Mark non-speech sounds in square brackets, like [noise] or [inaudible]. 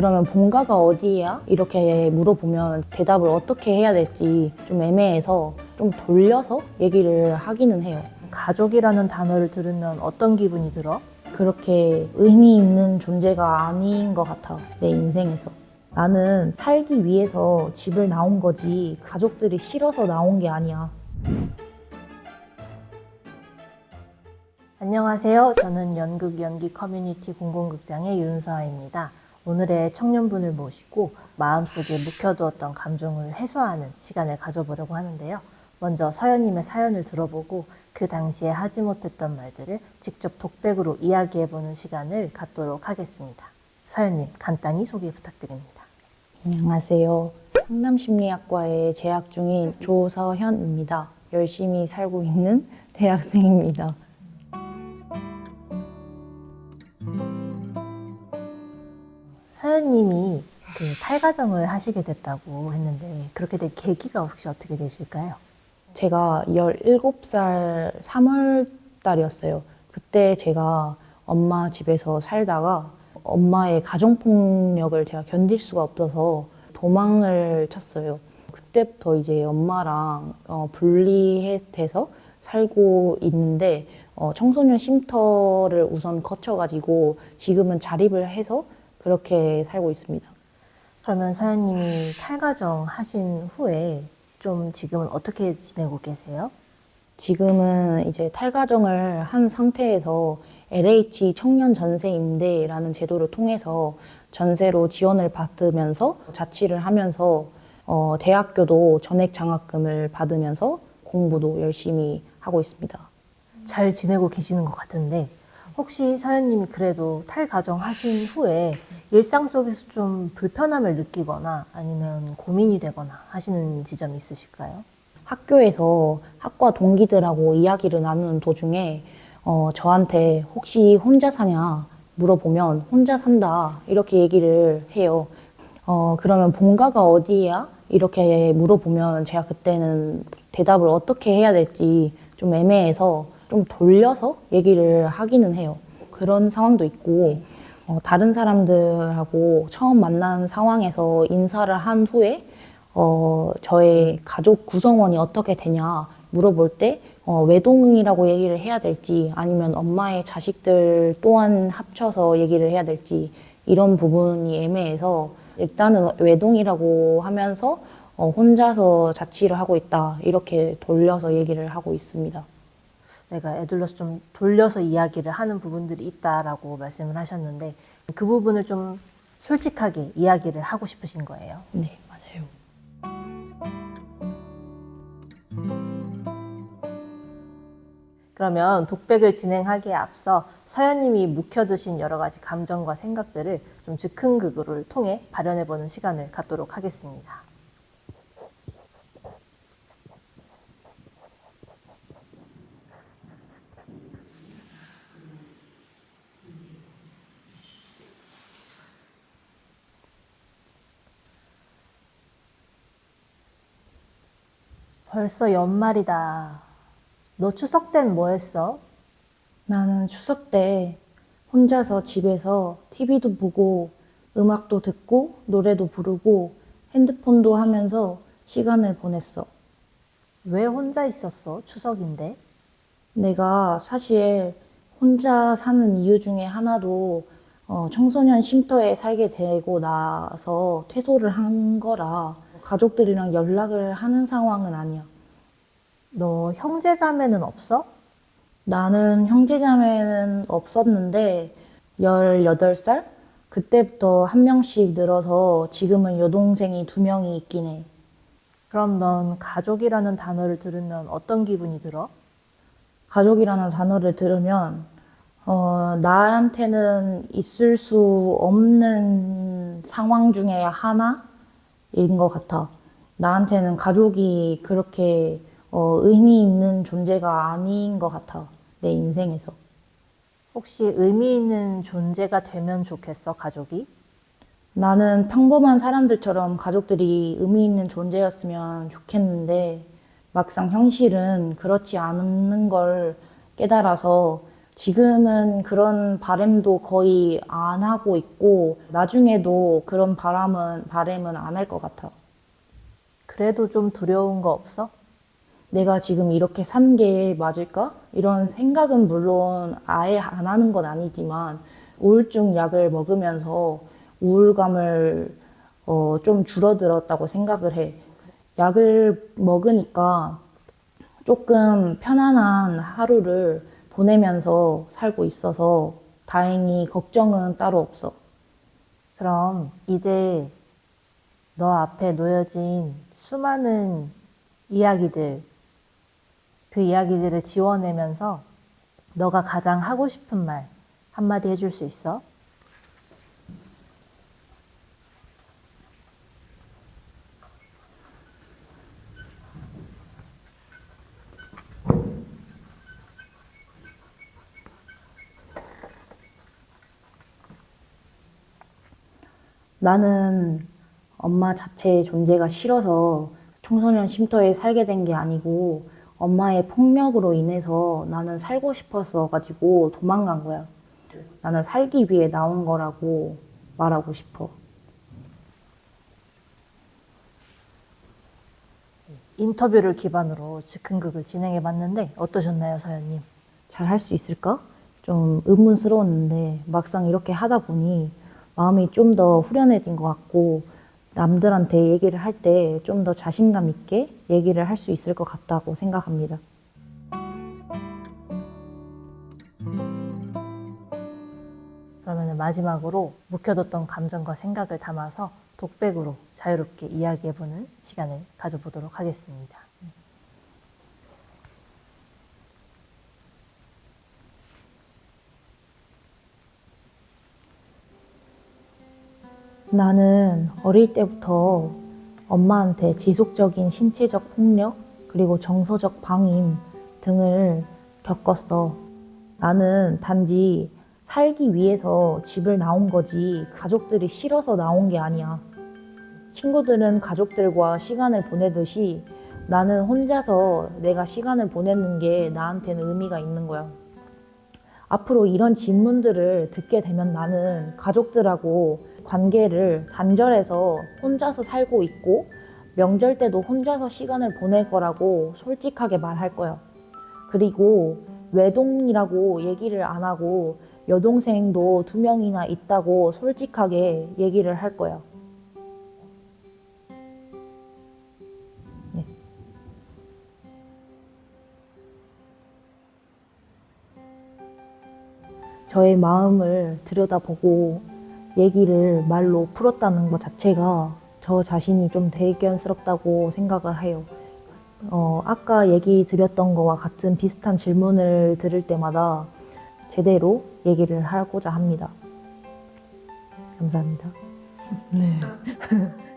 그러면 본가가 어디야? 이렇게 물어보면 대답을 어떻게 해야 될지 좀 애매해서 좀 돌려서 얘기를 하기는 해요. 가족이라는 단어를 들으면 어떤 기분이 들어? 그렇게 의미 있는 존재가 아닌 것 같아, 내 인생에서. 나는 살기 위해서 집을 나온 거지, 가족들이 싫어서 나온 게 아니야. 안녕하세요. 저는 연극 연기 커뮤니티 공공극장의 윤서아입니다. 오늘의 청년분을 모시고 마음속에 묵혀두었던 감정을 해소하는 시간을 가져보려고 하는데요. 먼저 서연님의 사연을 들어보고 그 당시에 하지 못했던 말들을 직접 독백으로 이야기해보는 시간을 갖도록 하겠습니다. 서연님, 간단히 소개 부탁드립니다. 안녕하세요. 상담심리학과에 재학 중인 조서현입니다. 열심히 살고 있는 대학생입니다. 그 탈가정을 하시게 됐다고 했는데 그렇게 된 계기가 혹시 어떻게 되실까요? 제가 17살 3월 달이었어요. 그때 제가 엄마 집에서 살다가 엄마의 가정폭력을 제가 견딜 수가 없어서 도망을 쳤어요. 그때부터 이제 엄마랑 어, 분리해서 살고 있는데 어, 청소년 쉼터를 우선 거쳐가지고 지금은 자립을 해서 그렇게 살고 있습니다. 그러면 서연님이 탈가정 하신 후에 좀 지금은 어떻게 지내고 계세요? 지금은 이제 탈가정을 한 상태에서 LH 청년 전세 임대라는 제도를 통해서 전세로 지원을 받으면서 자취를 하면서 어, 대학교도 전액 장학금을 받으면서 공부도 열심히 하고 있습니다. 잘 지내고 계시는 것 같은데 혹시 서연님이 그래도 탈가정 하신 후에 일상 속에서 좀 불편함을 느끼거나 아니면 고민이 되거나 하시는 지점이 있으실까요? 학교에서 학과 동기들하고 이야기를 나누는 도중에 어, 저한테 혹시 혼자 사냐 물어보면 혼자 산다 이렇게 얘기를 해요. 어, 그러면 본가가 어디야? 이렇게 물어보면 제가 그때는 대답을 어떻게 해야 될지 좀 애매해서 좀 돌려서 얘기를 하기는 해요. 그런 상황도 있고 어, 다른 사람들하고 처음 만난 상황에서 인사를 한 후에 어, 저의 가족 구성원이 어떻게 되냐 물어볼 때 어, 외동이라고 얘기를 해야 될지 아니면 엄마의 자식들 또한 합쳐서 얘기를 해야 될지 이런 부분이 애매해서 일단은 외동이라고 하면서 어, 혼자서 자취를 하고 있다 이렇게 돌려서 얘기를 하고 있습니다. 내가 애들러서 좀 돌려서 이야기를 하는 부분들이 있다라고 말씀을 하셨는데 그 부분을 좀 솔직하게 이야기를 하고 싶으신 거예요. 네 맞아요. 그러면 독백을 진행하기에 앞서 서연님이 묵혀두신 여러 가지 감정과 생각들을 좀 즉흥극을 통해 발현해보는 시간을 갖도록 하겠습니다. 벌써 연말이다. 너 추석 땐 뭐 했어? 나는 추석 때 혼자서 집에서 TV도 보고 음악도 듣고 노래도 부르고 핸드폰도 하면서 시간을 보냈어. 왜 혼자 있었어? 추석인데. 내가 사실 혼자 사는 이유 중에 하나도 어, 청소년 쉼터에 살게 되고 나서 퇴소를 한 거라 가족들이랑 연락을 하는 상황은 아니야. 너 형제 자매는 없어? 나는 형제자매는 없었는데 18살? 그때부터 한 명씩 늘어서 지금은 여동생이 두 명이 있긴 해. 그럼 넌 가족이라는 단어를 들으면 어떤 기분이 들어? 가족이라는 단어를 들으면 어, 나한테는 있을 수 없는 상황 중에 하나 인 것 같아. 나한테는 가족이 그렇게 어, 의미 있는 존재가 아닌 것 같아. 내 인생에서. 혹시 의미 있는 존재가 되면 좋겠어, 가족이? 나는 평범한 사람들처럼 가족들이 의미 있는 존재였으면 좋겠는데 막상 현실은 그렇지 않는 걸 깨달아서 지금은 그런 바램도 거의 안 하고 있고 나중에도 그런 바람은 바램은 안 할 것 같아. 그래도 좀 두려운 거 없어? 내가 지금 이렇게 산 게 맞을까? 이런 생각은 물론 아예 안 하는 건 아니지만 우울증 약을 먹으면서 우울감을 어, 좀 줄어들었다고 생각을 해. 약을 먹으니까 조금 편안한 하루를 보내면서 살고 있어서 다행히 걱정은 따로 없어. 그럼 이제 너 앞에 놓여진 수많은 이야기들, 그 이야기들을 지워내면서 너가 가장 하고 싶은 말 한마디 해줄 수 있어? 나는 엄마 자체의 존재가 싫어서 청소년 쉼터에 살게 된 게 아니고 엄마의 폭력으로 인해서 나는 살고 싶어서 가지고 도망간 거야. 나는 살기 위해 나온 거라고 말하고 싶어. 인터뷰를 기반으로 즉흥극을 진행해 봤는데 어떠셨나요, 서연님? 잘 할 수 있을까? 좀 의문스러웠는데 막상 이렇게 하다 보니 마음이 좀 더 후련해진 것 같고 남들한테 얘기를 할 때 좀 더 자신감 있게 얘기를 할 수 있을 것 같다고 생각합니다. 그러면 마지막으로 묵혀뒀던 감정과 생각을 담아서 독백으로 자유롭게 이야기해보는 시간을 가져보도록 하겠습니다. 나는 어릴 때부터 엄마한테 지속적인 신체적 폭력, 그리고 정서적 방임 등을 겪었어. 나는 단지 살기 위해서 집을 나온 거지, 가족들이 싫어서 나온 게 아니야. 친구들은 가족들과 시간을 보내듯이 나는 혼자서 내가 시간을 보내는 게 나한테는 의미가 있는 거야. 앞으로 이런 질문들을 듣게 되면 나는 가족들하고 관계를 단절해서 혼자서 살고 있고 명절 때도 혼자서 시간을 보낼 거라고 솔직하게 말할 거야. 그리고 외동이라고 얘기를 안 하고 여동생도 두 명이나 있다고 솔직하게 얘기를 할 거야. 네. 저의 마음을 들여다보고 얘기를 말로 풀었다는 것 자체가 저 자신이 좀 대견스럽다고 생각을 해요. 어, 아까 얘기 드렸던 거와 같은 비슷한 질문을 들을 때마다 제대로 얘기를 하고자 합니다. 감사합니다. 네. [laughs]